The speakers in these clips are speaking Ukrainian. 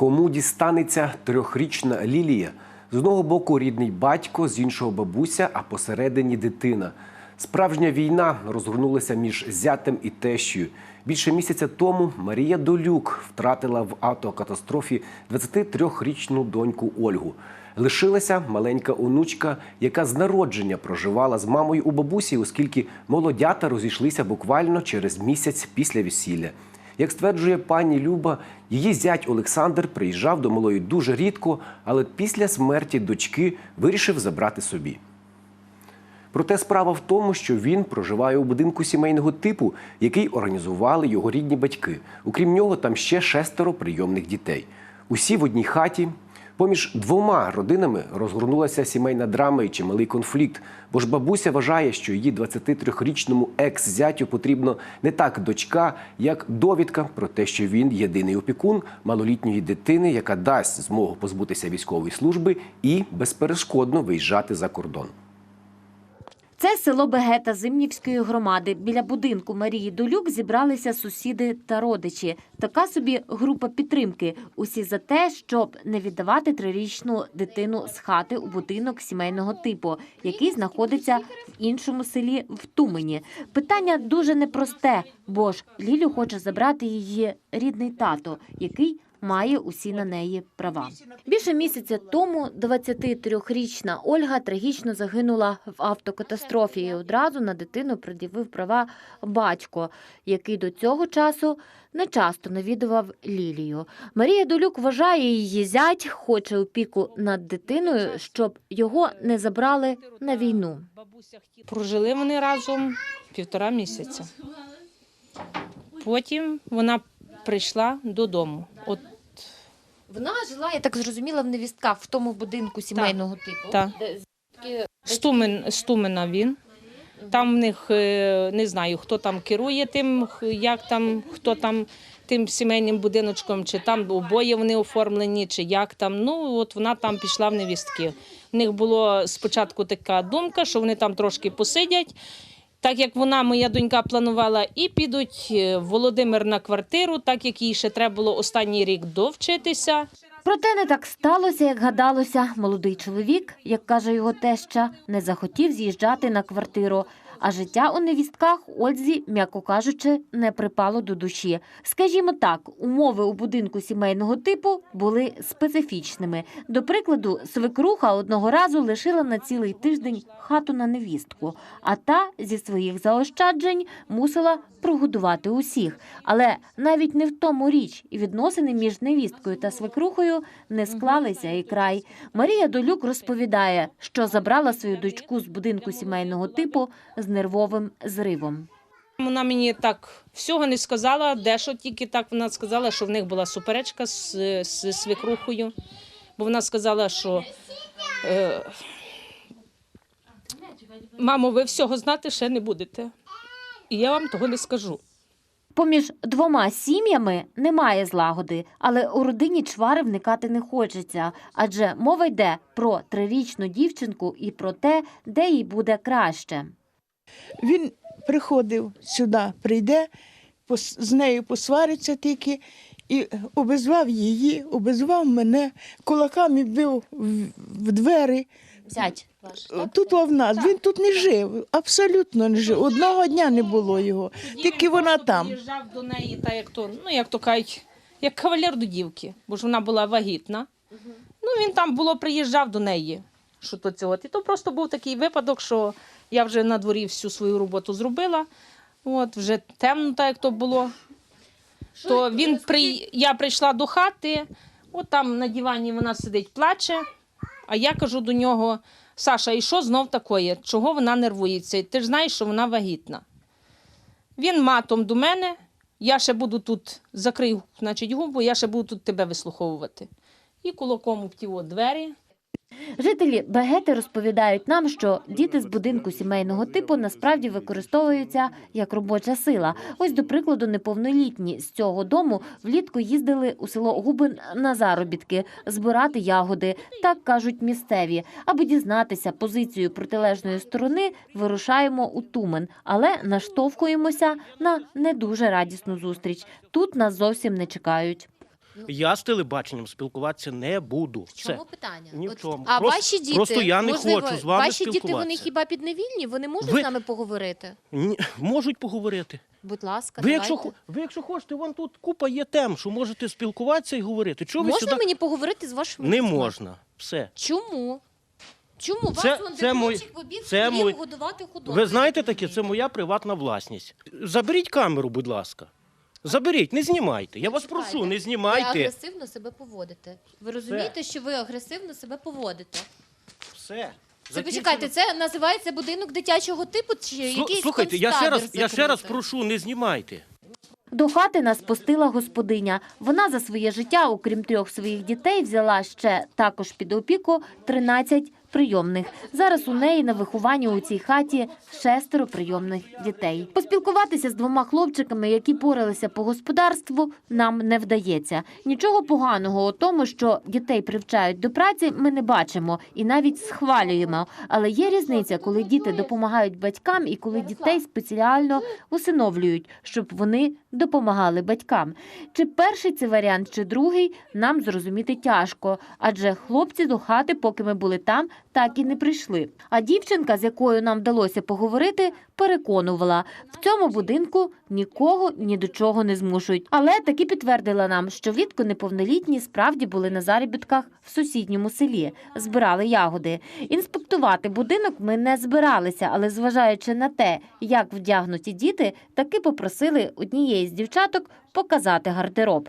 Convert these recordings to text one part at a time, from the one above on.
Кому дістанеться трьохрічна Лілія? З одного боку рідний батько, з іншого бабуся, а посередині дитина. Справжня війна розгорнулася між зятем і тещою. Більше місяця тому Марія Долюк втратила в автокатастрофі 23-річну доньку Ольгу. Лишилася маленька онучка, яка з народження проживала з мамою у бабусі, оскільки молодята розійшлися буквально через місяць після весілля. Як стверджує пані Люба, її зять Олександр приїжджав до малої дуже рідко, але після смерті дочки вирішив забрати собі. Проте справа в тому, що він проживає у будинку сімейного типу, який організували його рідні батьки. Окрім нього, там ще шестеро прийомних дітей. Усі в одній хаті. Поміж двома родинами розгорнулася сімейна драма і чималий конфлікт. Бо ж бабуся вважає, що її 23-річному екс-зятю потрібно не так дочка, як довідка про те, що він єдиний опікун малолітньої дитини, яка дасть змогу позбутися військової служби і безперешкодно виїжджати за кордон. Це село Бегета Зимнівської громади. Біля будинку Марії Долюк зібралися сусіди та родичі. Така собі група підтримки. Усі за те, щоб не віддавати трирічну дитину з хати у будинок сімейного типу, який знаходиться в іншому селі в Тумені. Питання дуже непросте, бо ж Лілю хоче забрати її рідний тато, який має усі на неї права. Більше місяця тому 23-річна Ольга трагічно загинула в автокатастрофі. І одразу на дитину пред'явив права батько, який до цього часу не часто навідував Лілію. Марія Долюк вважає її зять, хоче опіку над дитиною, щоб його не забрали на війну. Прожили вони разом півтора місяця. Потім вона прийшла додому. От Вона жила, я так зрозуміла, в невістках в тому будинку сімейного типу. та. Стумен, Стумена він. Там в них е, не знаю, хто там керує тим, х- як там, хто там тим сімейним будиночком, чи там обоє вони оформлені, чи як там. Ну, от вона там пішла в невістки. В них було спочатку така думка, що вони там трошки посидять. Так як вона, моя донька, планувала, і підуть е, Володимир на квартиру, так як їй ще треба було останній рік довчитися. Проте не так сталося, як гадалося. Молодий чоловік, як каже його теща, не захотів з'їжджати на квартиру. А життя у невістках Ользі, м'яко кажучи, не припало до душі. Скажімо так, умови у будинку сімейного типу були специфічними. До прикладу, свекруха одного разу лишила на цілий тиждень хату на невістку, а та зі своїх заощаджень мусила прогодувати усіх. Але навіть не в тому річ, і відносини між невісткою та свекрухою не склалися і край. Марія Долюк розповідає, що забрала свою дочку з будинку сімейного типу з нервовим зривом. Вона мені так всього не сказала, дещо тільки так вона сказала, що в них була суперечка з, з свекрухою. Бо вона сказала, що е, мамо, ви всього знати ще не будете. І я вам того не скажу. Поміж двома сім'ями немає злагоди, але у родині чвари вникати не хочеться, адже мова йде про трирічну дівчинку і про те, де їй буде краще. Він приходив сюди, прийде, з нею посвариться тільки і обізвав її, обізвав мене, кулаками бив в, двері. Зять ваш. Тут в нас, він тут не жив, абсолютно не жив. Одного дня не було його, тільки вона там. Приїжджав до неї, та як то, ну як то кажуть, як кавалер до дівки, бо ж вона була вагітна. Ну він там було, приїжджав до неї. Що то цього. І то просто був такий випадок, що я вже на дворі всю свою роботу зробила. От, вже темно, так як то було. То він при... я прийшла до хати, от там на дивані вона сидить, плаче. А я кажу до нього: Саша, і що знов такое? Чого вона нервується? Ти ж знаєш, що вона вагітна. Він матом до мене, я ще буду тут, закрив, значить, губу, я ще буду тут тебе вислуховувати. І кулаком в ті двері. Жителі Бегети розповідають нам, що діти з будинку сімейного типу насправді використовуються як робоча сила. Ось, до прикладу, неповнолітні з цього дому влітку їздили у село Губин на заробітки збирати ягоди. Так кажуть місцеві. Аби дізнатися позицію протилежної сторони, вирушаємо у Тумен, але наштовхуємося на не дуже радісну зустріч. Тут нас зовсім не чекають. Я з телебаченням спілкуватися не буду. В Все. чому питання? Ні в От, чому. А Просто- ваші діти, просто я не можливо, хочу з вами ваші діти, вони спілкуватися. хіба підневільні? Вони можуть Ви- з нами поговорити? Ні, можуть поговорити. Будь ласка, Ви якщо, давайте. хо- ви якщо хочете, вон тут купа є тем, що можете спілкуватися і говорити. Чого ви Можна сюди? мені поговорити з вашими Не дітьми? можна. Все. Чому? Чому? Це- Вас вон це мой- дитячих обід це мой- годувати худобу. Ви знаєте таке, це моя приватна власність. Заберіть камеру, будь ласка. Заберіть, не знімайте. Я вас прошу, не Ви знімайте. агресивно себе поводите. Ви розумієте, що ви агресивно себе поводите? Все. Це Закінчено. почекайте, це називається будинок дитячого типу чи Слу- якийсь Слухайте, я ще раз, я ще раз прошу, не знімайте. До хати нас пустила господиня. Вона за своє життя, окрім трьох своїх дітей, взяла ще також під опіку 13 прийомних. Зараз у неї на вихованні у цій хаті шестеро прийомних дітей. Поспілкуватися з двома хлопчиками, які поралися по господарству, нам не вдається. Нічого поганого у тому, що дітей привчають до праці, ми не бачимо і навіть схвалюємо. Але є різниця, коли діти допомагають батькам і коли дітей спеціально усиновлюють, щоб вони допомагали батькам. Чи перший це варіант, чи другий, нам зрозуміти тяжко, адже хлопці до хати, поки ми були там, так і не прийшли. А дівчинка, з якою нам вдалося поговорити, переконувала, в цьому будинку нікого ні до чого не змушують. Але таки підтвердила нам, що влітку неповнолітні справді були на заробітках в сусідньому селі, збирали ягоди. Інспектувати будинок ми не збиралися, але зважаючи на те, як вдягнуті діти, таки попросили однієї з дівчаток показати гардероб.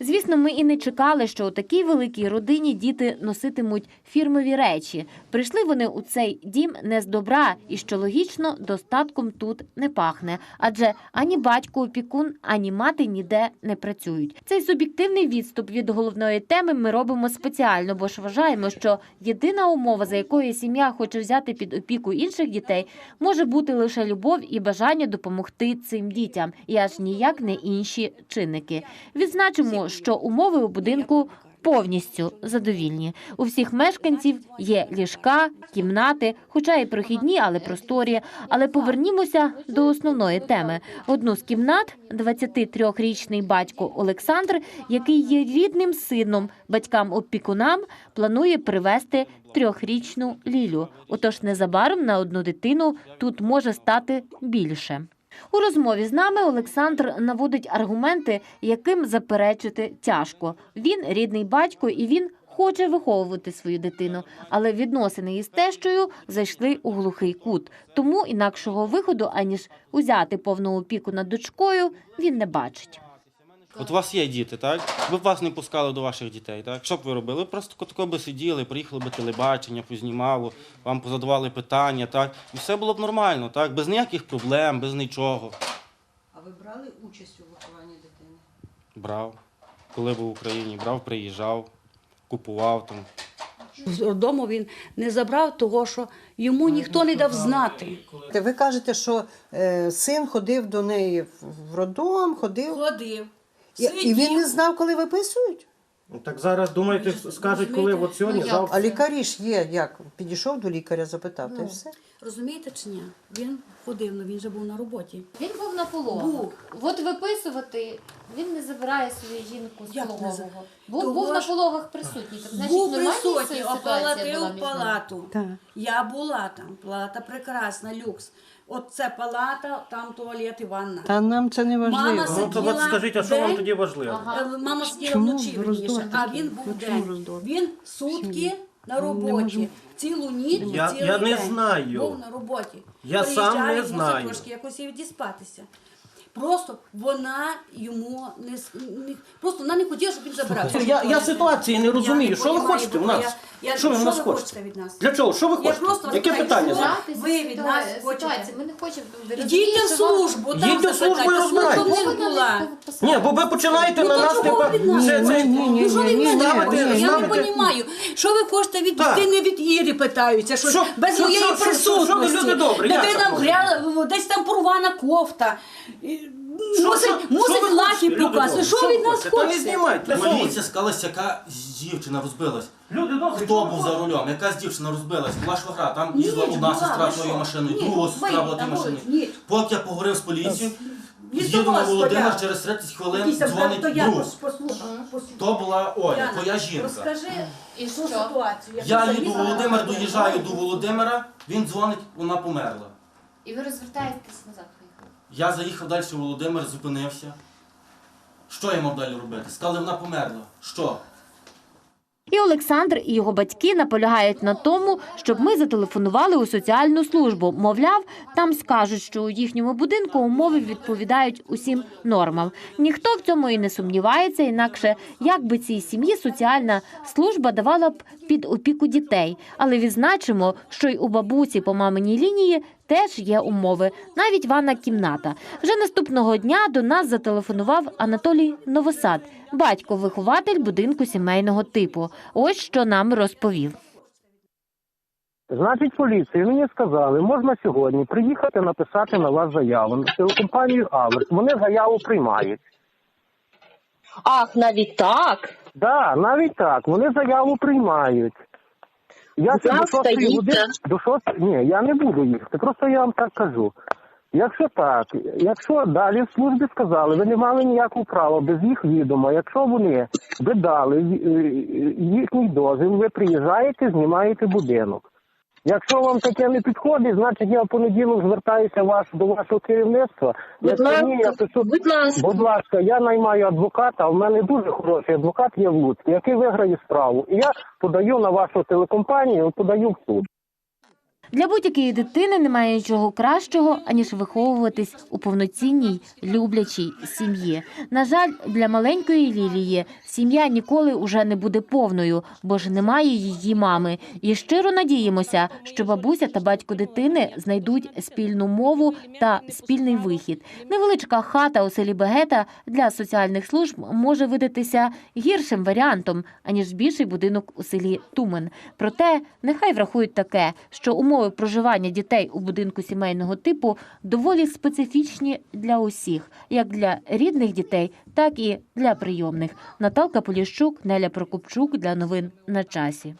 Звісно, ми і не чекали, що у такій великій родині діти носитимуть фірмові речі. Прийшли вони у цей дім не з добра, і що логічно, достатком тут не пахне. Адже ані батько опікун, ані мати ніде не працюють. Цей суб'єктивний відступ від головної теми ми робимо спеціально, бо ж вважаємо, що єдина умова, за якою сім'я хоче взяти під опіку інших дітей, може бути лише любов і бажання допомогти цим дітям, і аж ніяк не інші чинники. Відзначимо, що умови у будинку повністю задовільні. У всіх мешканців є ліжка, кімнати, хоча і прохідні, але просторі. Але повернімося до основної теми. В одну з кімнат 23-річний батько Олександр, який є рідним сином батькам-опікунам, планує привезти трьохрічну Лілю. Отож, незабаром на одну дитину тут може стати більше. У розмові з нами Олександр наводить аргументи, яким заперечити тяжко. Він рідний батько і він хоче виховувати свою дитину, але відносини із тещою зайшли у глухий кут. Тому інакшого виходу, аніж узяти повну опіку над дочкою, він не бачить. От у вас є діти, так? Ви б вас не пускали до ваших дітей, так? Що б ви робили? Ви просто тако би сиділи, приїхали би телебачення, познімало, вам позадавали питання, так? І все було б нормально, так? Без ніяких проблем, без нічого. А ви брали участь у вихованні дитини? Брав. Коли був в Україні, брав, приїжджав, купував там. З дому він не забрав того, що йому ніхто не дав знати. Ви кажете, що е, син ходив до неї в- в роддом, ходив. Ходив. І, і він не знав, коли виписують? Так зараз думаєте, скажуть, коли от сьогодні, Ну, як? А лікарі ж є, як? Підійшов до лікаря, запитав, та й все. Розумієте чи ні? Він ходив, але він же був на роботі. Він був на пологах. Був. От виписувати він не забирає свою жінку з Як не пологового. за- Був, Того на ж- пологах присутній. Так, значить, був нормальна присутній, ситуація була оплатив між палату. Так. Я була там, палата прекрасна, люкс. От це палата, там туалет і ванна. Та нам це не важливо. Ну, то от скажіть, а що вам тоді важливо? Е, Мама сиділа Чому вночі в роздор верніше, а такий? він був Ну, чому день. роздор? Він сутки на роботі. Цілу ніч, Я- цілий я не день знаю. був на роботі. Я сам не мусив знаю. трошки якось і відіспатися. Просто вона йому не, не просто вона не хотіла, щоб він забирав. Я, я ситуації не розумію. Я Що ви хочете в нас? я- я- Що ви в нас хочете хочете? від нас? Для чого? Що ви Я хочете? просто Яке питаю, питання що зараз? ви від нас хочете? Ми не хочемо. Йдіть в службу, там Їдьте в службу і запитайте, служба в них була. Ні, бо ви починаєте Ну, на нас чого тепер. від нас? Це, це, Ні, ні, Ну що від ні, мене ставите- хочете? Я не ставите- розумію. Що ви хочете від Так. дитини від Ірі питаються? Що, Що- без що- моєї що- що- що ви, присутності. люди добрі, як Дитина так можна? вгряла, десь там порвана кофта. І мусить, мусить лахи показувати. Що від нас Та не хоче? знімайте. Поліція сказалась, яка дівчина розбилась. Хто був за рулем? Яка дівчина розбилась? Була швагра, там їздила одна сестра ви своєю що? машиною, Ні, друга сестра ви, була тій там ні. Поки я поговорив з поліцією, їду на Володимир, через 30 хвилин Якийсь там дзвонить то я друг. пос-. То була Оля, Яна, твоя жінка. Розкажи І ту що? ситуацію. Я їду в Володимир, доїжджаю до Володимира, він дзвонить, вона померла. І ви розвертаєтесь назад. Я заїхав далі в Володимир, зупинився. Що я мав далі робити? Сказали, вона померла. Що? І Олександр і його батьки наполягають на тому, щоб ми зателефонували у соціальну службу. Мовляв, там скажуть, що у їхньому будинку умови відповідають усім нормам. Ніхто в цьому і не сумнівається, інакше як би цій сім'ї соціальна служба давала б під опіку дітей. Але відзначимо, що й у бабусі по маминій лінії теж є умови, навіть ванна кімната. Вже наступного дня до нас зателефонував Анатолій Новосад, батько-вихователь будинку сімейного типу. Ось що нам розповів. Значить, поліції мені сказали, можна сьогодні приїхати написати на вас заяву на телекомпанію Аверс. Вони заяву приймають. Ах, навіть так. Да, навіть так, вони заяву приймають. Я це до шостої години до шостої. Ні, я не буду їхати. Просто я вам так кажу. Якщо так, якщо далі в службі сказали, ви не мали ніякого права без їх відома. Якщо вони ви дали е, їхній дозвіл, ви приїжджаєте, знімаєте будинок. Якщо вам таке не підходить, значить я в понеділок звертаюся ваш до вашого керівництва. Будь Якщо ні, я ласка, пишу, будь ласка. Будь ласка, я наймаю адвоката, в мене дуже хороший адвокат є в Луцьку, який виграє справу. І я подаю на вашу телекомпанію, подаю в суд. Для будь-якої дитини немає нічого кращого, аніж виховуватись у повноцінній люблячій сім'ї. На жаль, для маленької Лілії сім'я ніколи уже не буде повною, бо ж немає її мами. І щиро надіємося, що бабуся та батько дитини знайдуть спільну мову та спільний вихід. Невеличка хата у селі Бегета для соціальних служб може видатися гіршим варіантом, аніж більший будинок у селі Тумен. Проте нехай врахують таке, що умови проживання дітей у будинку сімейного типу доволі специфічні для усіх, як для рідних дітей, так і для прийомних. Наталка Поліщук, Неля Прокопчук для новин на часі.